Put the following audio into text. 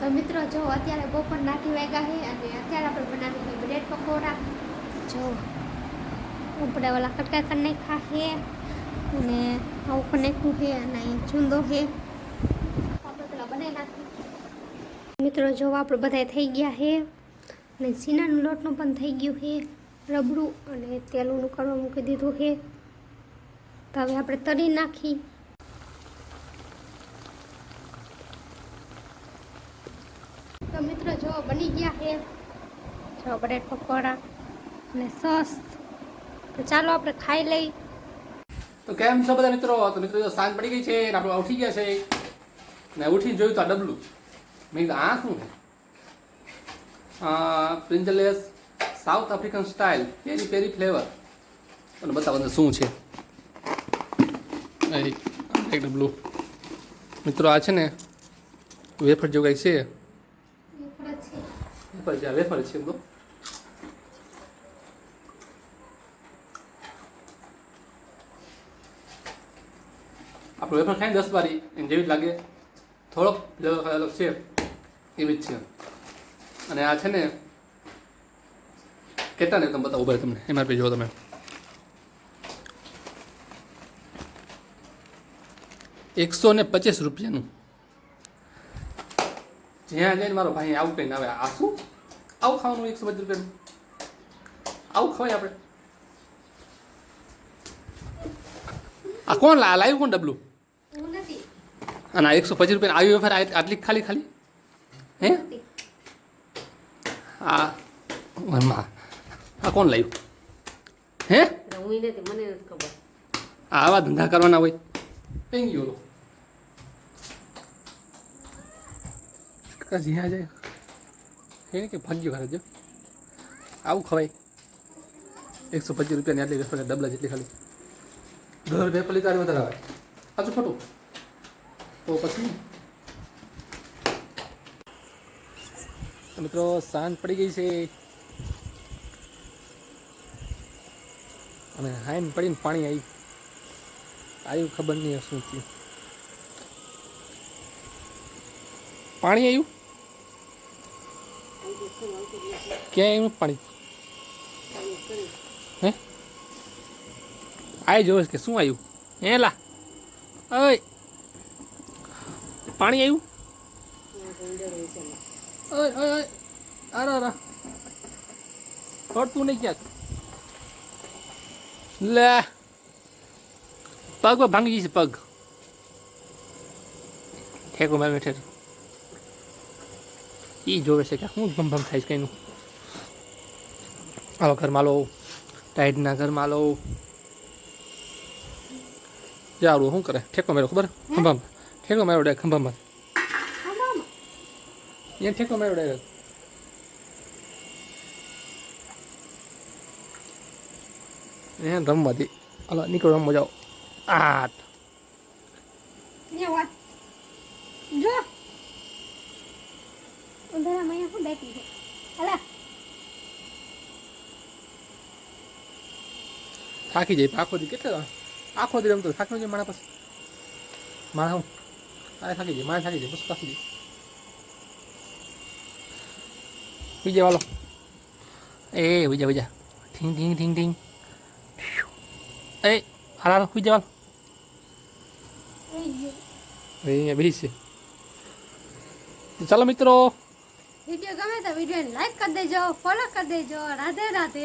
તો મિત્રો, જો અત્યારે બપોર નાખી વાગ્યા છે અને અત્યારે આપણે બનાવી છે બ્રેડ પકોડા. જો આપણે ઓલા કટકા કરી નાખ્યા છે અને આવું પણ નાખ્યું છે અને ચૂંદો છે. બનાવી મિત્રો, જો આપણે બધા થઈ ગયા છે અને સીનાનું લોટનું પણ થઈ ગયું છે, રબડું અને તેલનું કરવા મૂકી દીધું છે. તો હવે આપણે તળી નાખી. તો મિત્રો જો બની ગયા છે. જો બ્રેડ પકોડા અને સોસ. તો ચાલો આપણે ખાઈ લઈ. તો કેમ છો બધા મિત્રો? તો મિત્રો જો સાંજ પડી ગઈ છે ને આપણે ઉઠી ગયા છે. ને ઉઠીને જોયું તો આ ડબલું. મેં આ શું છે? Pringles South African style. Peri peri flavour. અને બતાવો શું છે. એક ડબલું. મિત્રો, આ છે ને વેફર જેવું છે. વેફર વેફર છે એમ તો આપણે વેફર ખાઈ દસ બારી એને જેવી જ લાગે થોડોક ફ્લેવર અલગ છે એવી જ છે અને આ છે ને કેટલા ને તમે બતાવો ભાઈ તમને એમઆરપી જુઓ તમે એકસો ને પચીસ રૂપિયાનું જ્યાં જઈને મારો ભાઈ આવું કહીને આવે આ શું? આવું ખાવાનું એકસો પચીસ રૂપિયાનું આવું ખવાય આપણે. આ કોણ લાવ્યું કોણ ડબલું? અને આ એકસો પચીસ રૂપિયા આવી વેફર આટલી ખાલી ખાલી? હે? આ આ કોણ લાવ્યું હે? હું મને ખબર. આ આવા ધંધા કરવાના હોય. કઈ ગયો કશી આ જાય? એને કે ભાગ્ય ઘરે જો? આવું ખવાય. એકસો પચીસ રૂપિયાની આટલી વેફર ડબલા જેટલી ખાલી. ઘર વેપલી તારી વધારે આવે. સાચું ખોટું. તો પછી? મિત્રો, સાંજ પડી ગઈ છે. અને હાઈન પડીને પાણી આવી આવ્યું ખબર નહીં શું થયું. પાણી આવ્યું ક્યાં એનું પાણી? હે? આઈ જોઈશ કે શું આવ્યું હે લા. અય. પાણી આવ્યું ઓય ઓય અરે અરે પડતું નહીં ક્યાંક. લે. પગ ભાંગી જશે પગ. ઠેકો મેં બેઠે ઈ જોવે છે કે હું ભમભમ ભમ થાય છે કંઈનું આવો ઘરમાં લો ટાઈડના ઘરમાં લો જાડું શું કરે? ઠેકો માર્યો ખબર? ખંભામાં ઠેકો માર્યો ડાયરેક્ટ ખંભામાં અહીંયા ઠેકો માર્યો ડાયરેક્ટ એ રમવાથી. અલા નીકળો રમવા જાઓ. આઠ અહીંયા વાત જો અહીંયા શું બેઠી છે? અલા થાકી જાય આખો દી કેટલા આખો દી રમતો થાકી જાય મારા પાસે. મારા હું? તારે થાકી જાય મારે થાકી જાય બસ થાકી જાય. વિજય વાલો. એ વિજય વિજય ઠીંગ ઠીંગ ઠીંગ ઠીંગ. એ હાલ હાલો વિજય વાલો. અહીંયા બેસી ચાલો મિત્રો વીડિયો ગમે તો વિડીયોને લાઈક કરી દેજો ફોલો કરી દેજો. રાધે રાધે.